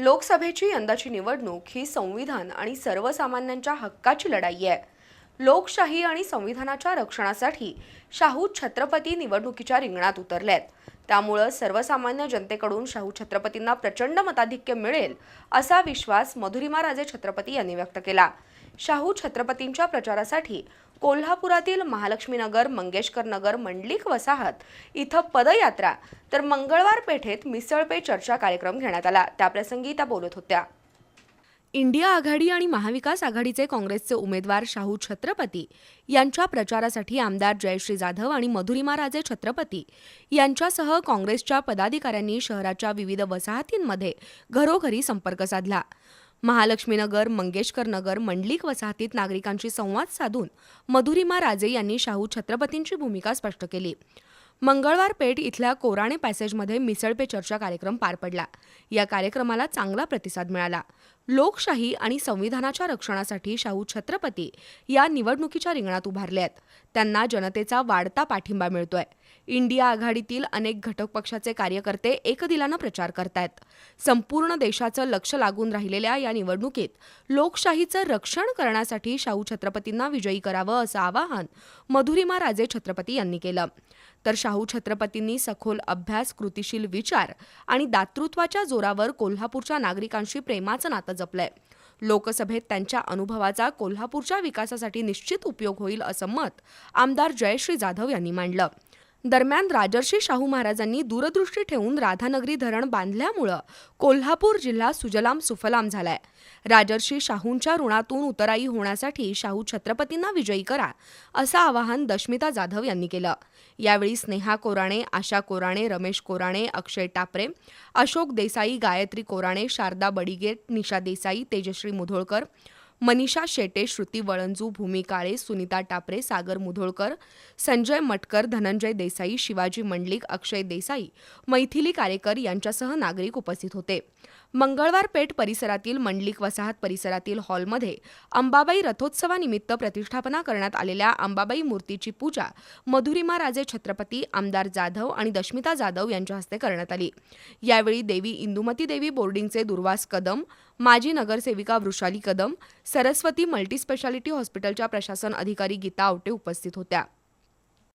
लोकसभेची यंदाची निवडणूक ही संविधान आणि सर्वसामान्यांच्या हक्काची लढाई आहे. लोकशाही आणि संविधानाच्या रक्षणासाठी शाहू छत्रपती निवडणुकीच्या रिंगणात उतरलेत. त्यामुळं सर्वसामान्य जनतेकडून शाहू छत्रपतींना प्रचंड मताधिक्य मिळेल असा विश्वास मधुरिमा राजे छत्रपती यांनी व्यक्त केला. शाहू छत्रपतींच्या प्रचारासाठी कोल्हापुरातील महालक्ष्मीनगर मंगेशकर नगर मंडलिक वसाहत इथं पदयात्रा तर मंगळवार पेठेत मिसळ पे चर्चा कार्यक्रम घेण्यात आला. त्याप्रसंगी त्या बोलत होत्या. इंडिया आघाडी आणि महाविकास आघाडीचे काँग्रेसचे उमेदवार शाहू छत्रपती यांच्या प्रचारासाठी आमदार जयश्री जाधव आणि मधुरिमा राजे छत्रपती यांच्यासह काँग्रेसच्या पदाधिकाऱ्यांनी शहराच्या विविध वसाहतींमध्ये घरोघरी संपर्क साधला. महालक्ष्मीनगर मंगेशकर नगर मंडलिक वसाहतीत नागरिकांशी संवाद साधून मधुरिमा राजे यांनी शाहू छत्रपतींची भूमिका स्पष्ट केली. मंगळवार पेठ इथल्या कोराणे पॅसेजमध्ये मिसळ पे चर्चा कार्यक्रम पार पडला. या कार्यक्रमाला चांगला प्रतिसाद मिळाला. लोकशाही आणि संविधानाच्या रक्षणासाठी शाहू छत्रपती या निवडणुकीच्या रिंगणात उभारले आहेत त्यांना जनतेचा वाढता पाठिंबा मिळतोय. इंडिया आघाडीतील अनेक घटक पक्षाचे कार्यकर्ते एकदिलानं प्रचार करतायत. संपूर्ण देशाचं लक्ष लागून राहिलेल्या या निवडणुकीत लोकशाहीचं रक्षण करण्यासाठी शाहू छत्रपतींना विजयी करावं असं आवाहन मधुरिमा राजे छत्रपती यांनी केलं. तर शाहू छत्रपतींनी सखोल अभ्यास कृतिशील विचार आणि दातृत्वाच्या जोरावर कोल्हापूरच्या नागरिकांशी प्रेमाचं नातं जपलंय. लोकसभेत त्यांच्या अनुभवाचा कोल्हापूरच्या विकासासाठी निश्चित उपयोग होईल असं मत आमदार जयश्री जाधव यांनी मांडलं. दरम्यान राजर्षी शाहू महाराजांनी दूरदृष्टी ठेवून राधानगरी धरण बांधल्यामुळं कोल्हापूर जिल्हा सुजलाम सुफलाम झालाय. राजर्षी शाहूंच्या ऋणातून उतराई होण्यासाठी शाहू छत्रपतींना विजयी करा असं आवाहन दशमिता जाधव यांनी केलं. यावेळी स्नेहा कोराणे आशा कोराणे रमेश कोराणे अक्षय टापरे अशोक देसाई गायत्री कोराणे शारदा बडिगेट निशा देसाई तेजश्री मुधोळकर मनीषा शेटे श्रुती वळंजू भूमी काळे सुनीता टापरे सागर मुधोळकर संजय मटकर धनंजय देसाई शिवाजी मंडलिक अक्षय देसाई मैथिली कारेकर यांच्यासह नागरिक उपस्थित होते. मंगळवार पेठ परिसरातील मंडलिक वसाहत परिसरातील हॉलमध्ये अंबाबाई रथोत्सवानिमित्त प्रतिष्ठापना करण्यात आलेल्या अंबाबाई मूर्तीची पूजा मधुरिमा राजे छत्रपती आमदार जाधव आणि दशमिता जाधव यांच्या हस्ते करण्यात आली. यावेळी देवी इंदुमती देवी बोर्डिंगचे दुर्वास कदम माजी नगरसेविका वृषाली कदम सरस्वती मल्टीस्पेशालिटी हॉस्पिटलच्या प्रशासन अधिकारी गीता आवटे उपस्थित होत्या.